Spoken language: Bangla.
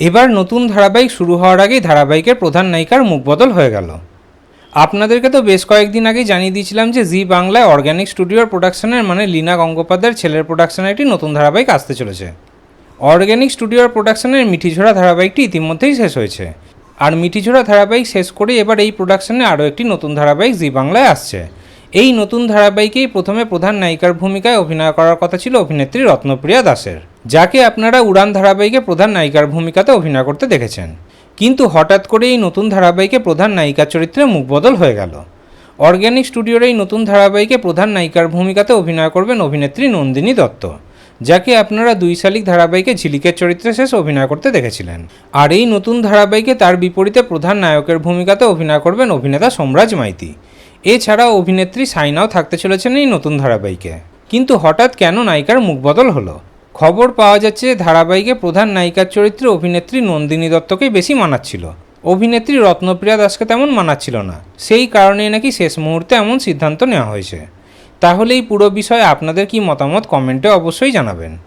এবার নতুন ধারাবাহিক শুরু হওয়ার আগেই ধারাবাহিকের প্রধান নায়িকার মুখ বদল হয়ে গেল। আপনাদেরকে তো বেশ কয়েকদিন আগেই জানিয়ে দিয়েছিলাম যে জি বাংলায় অর্গ্যানিক স্টুডিওর প্রোডাকশনের মানে লীনা গঙ্গোপাধ্যায়ের ছেলের প্রোডাকশনে একটি নতুন ধারাবাহিক আসতে চলেছে। অর্গ্যানিক স্টুডিওর প্রোডাকশনের মিঠিঝোড়া ধারাবাহিকটি ইতিমধ্যেই শেষ হয়েছে। আর মিঠিঝোড়া ধারাবাহিক শেষ করে এবার এই প্রোডাকশনে আরও একটি নতুন ধারাবাহিক জি বাংলায় আসছে। এই নতুন ধারাবাহিকেই প্রথমে প্রধান নায়িকার ভূমিকায় অভিনয় করার কথা ছিল অভিনেত্রী রত্নপ্রিয়া দাসের, যাকে আপনারা উড়ান ধারাবাহিকে প্রধান নায়িকার ভূমিকাতে অভিনয় করতে দেখেছেন। কিন্তু হঠাৎ করে এই নতুন ধারাবাহিকে প্রধান নায়িকার চরিত্রে মুখ বদল হয়ে গেল। অর্গ্যানিক স্টুডিওর এই নতুন ধারাবাহিকে প্রধান নায়িকার ভূমিকাতে অভিনয় করবেন অভিনেত্রী নন্দিনী দত্ত, যাকে আপনারা দুই শালিক ধারাবাহিকে ঝিলিকের চরিত্রে শেষ অভিনয় করতে দেখেছিলেন। আর এই নতুন ধারাবাহিকে তার বিপরীতে প্রধান নায়কের ভূমিকাতে অভিনয় করবেন অভিনেতা সোমরাজ মাইতি। এছাড়াও অভিনেত্রী সাইনাও থাকতে চলেছেন এই নতুন ধারাবাহিকে। কিন্তু হঠাৎ কেন নায়িকার মুখ বদল হলো? খবর পাওয়া যাচ্ছে ধারাবাহিকে প্রধান নায়িকার চরিত্রে অভিনেত্রী নন্দিনী দত্তকেই বেশি মানাচ্ছিল। অভিনেত্রী রত্নপ্রিয়া দাসকে তেমন মানাচ্ছিল না। সেই কারণেই নাকি শেষ মুহূর্তে এমন সিদ্ধান্ত নেওয়া হয়েছে। তাহলে এই পুরো বিষয়ে আপনাদের কি মতামত কমেন্টে অবশ্যই জানাবেন।